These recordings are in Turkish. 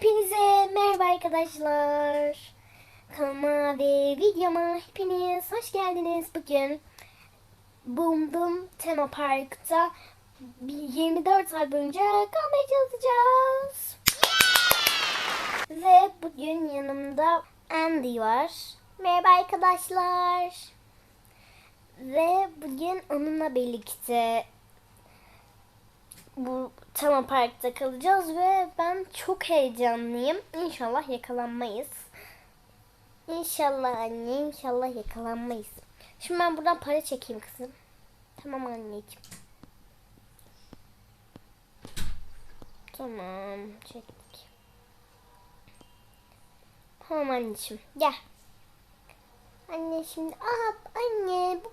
Hepinize merhaba arkadaşlar. Kanalıma ve videoma hepiniz hoş geldiniz. Bugün Boom Boom Tema Park'ta bir 24 saat boyunca kalmaya çalışacağız. Ve bugün yanımda Andy var. Merhaba arkadaşlar. Ve bugün onunla birlikte bu Tema Park'ta kalacağız ve ben çok heyecanlıyım. İnşallah yakalanmayız. İnşallah anne, inşallah yakalanmayız. Şimdi ben buradan para çekeyim kızım. Tamam anneciğim. Tamam, çektik. Tamam anneciğim, gel. Anne şimdi, aha anne bu.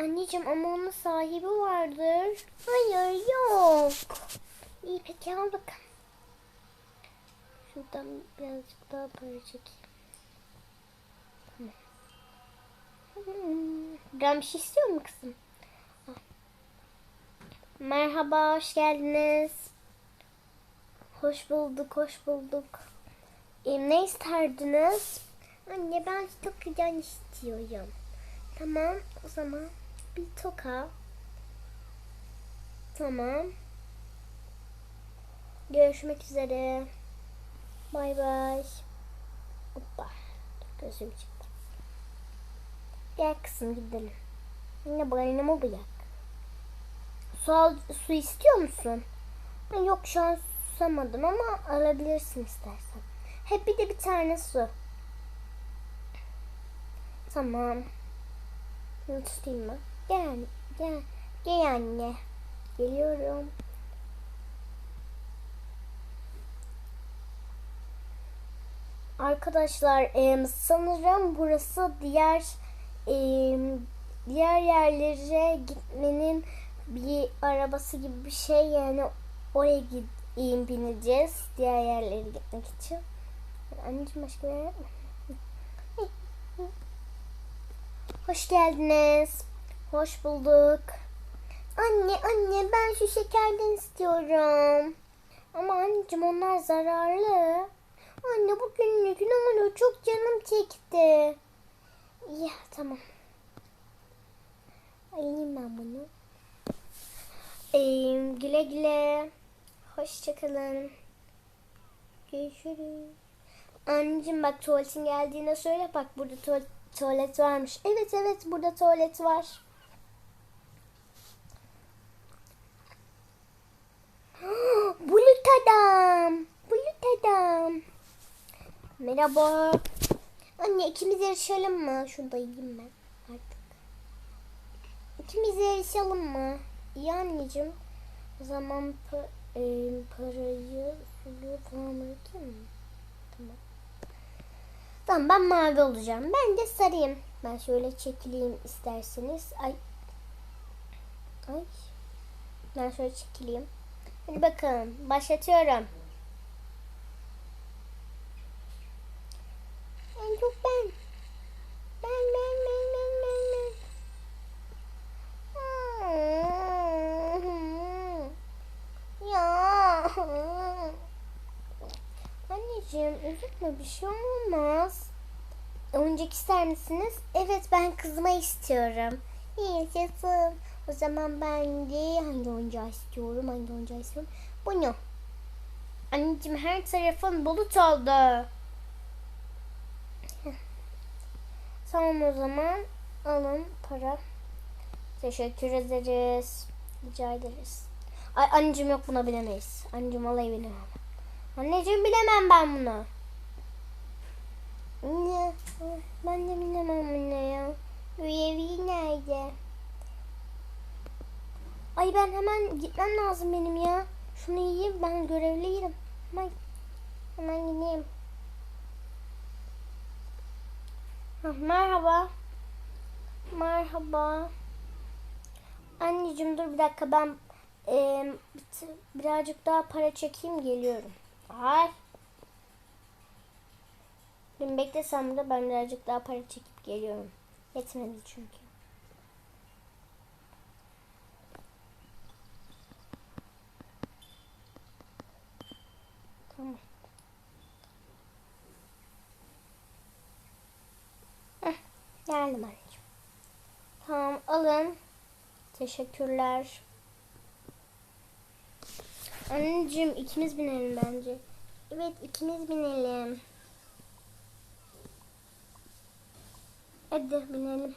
Anneciğim ama onun sahibi vardır. Hayır yok. İyi peki al bakalım. Şuradan birazcık daha para çekeyim. Hmm. Ben bir şey istiyor mu kızım? Merhaba, hoş geldiniz. Hoş bulduk, hoş bulduk. E, ne isterdiniz? Anne ben çok güzel istiyorum. Tamam, o zaman bir toka. Tamam. Görüşmek üzere. Bay bay. Hoppa. Gözüm çıktı. Gel kızım gidelim. Yine boynamı bırak. Su, al, su istiyor musun? Yok şu an susamadım ama alabilirsin istersen. Hep bir de bir tane su. Tamam. Bunu tutayım mı? Gel, gel, gel anne. Geliyorum. Arkadaşlar em, sanırım burası diğer em, diğer yerlere gitmenin bir arabası gibi bir şey yani oraya gid, em, bineceğiz diğer yerlere gitmek için. Anneciğim başka bir yer? Hoş geldiniz. Hoş bulduk. Anne anne ben şu şekerden istiyorum. Ama anneciğim onlar zararlı. Anne bugünlük ne olur çok canım çekti. Ya tamam. Alayım ben bunu. Ee, güle güle. Hoşçakalın. Görüşürüz. Anneciğim bak tuvaletin geldiğine söyle bak burada tuvalet, tuvalet varmış. Evet evet burada tuvalet var. Bulut adam. Bulut adam. Merhaba. Anne ikimiz yarışalım mı? Şunu da yiyeyim ben artık. İkimiz yarışalım mı? İyi anneciğim. O zaman e, parayı suluyor falan bırakayım mı? Tamam. Tamam ben mavi olacağım. Ben de sarayım. Ben şöyle çekileyim isterseniz. Ay. Ay. Ben şöyle çekileyim. Hadi bakalım. Başlatıyorum. En çok ben. Ben ben ben ben ben ben. Ya. Anneciğim üzülme bir şey olmaz. Oyuncak ister misiniz? Evet ben kızıma istiyorum. İyi yaşasın. O zaman ben de hangi oyuncağı istiyorum? Hangi oyuncağı istiyorum? Bunu. Anneciğim her tarafın bulut oldu. Tamam o zaman alın para. Teşekkür ederiz. Rica ederiz. Ay anneciğim yok buna bilemeyiz. Anneciğim vallahi bilemem. Anneciğim bilemem ben bunu. Ne? Ben de bilemem bunu ya. Üyevi nerede? Ay ben hemen gitmem lazım benim ya. Şunu yiyeyim ben görevliyim. Hemen, hemen gideyim. Hah, merhaba. Merhaba. Anneciğim dur bir dakika ben e, birazcık daha para çekeyim geliyorum. Ay. Beni beklesem de ben birazcık daha para çekip geliyorum. Yetmedi çünkü. Tamam. Heh, geldim anneciğim. Tamam alın. Teşekkürler. Anneciğim ikimiz binelim bence. Evet ikimiz binelim. Hadi binelim.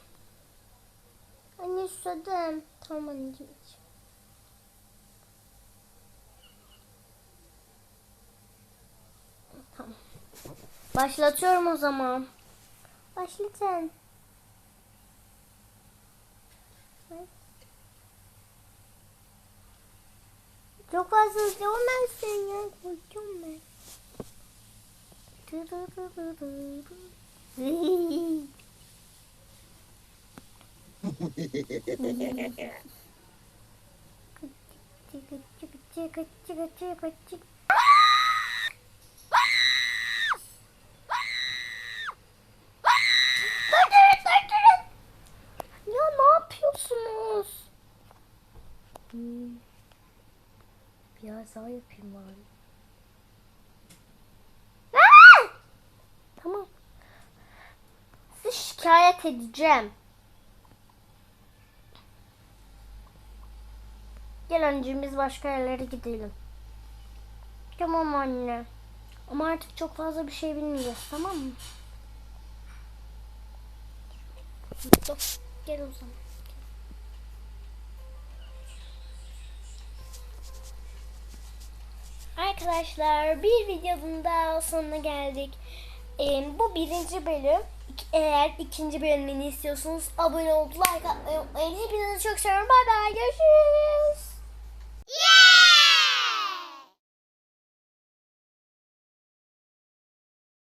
Anne susadım. Tamam anneciğim. Tamam. Başlatıyorum o zaman. Başlatın. Çok fazla olmazsın ya. Korkuyorum ben. Dı dı dı dı dı dı. Hmm. Biraz daha yapayım bari. Tamam. Sizi şikayet edeceğim. Gel anneciğim başka yerlere gidelim. Tamam anne. Ama artık çok fazla bir şey bilmeyeceğiz tamam mı? Gel o zaman. Arkadaşlar bir videonun daha sonuna geldik. Ee, bu birinci bölüm. Eğer ikinci bölümünü istiyorsanız abone olup like atmayı unutmayın. Hepinizi çok seviyorum. Bay bay. Görüşürüz.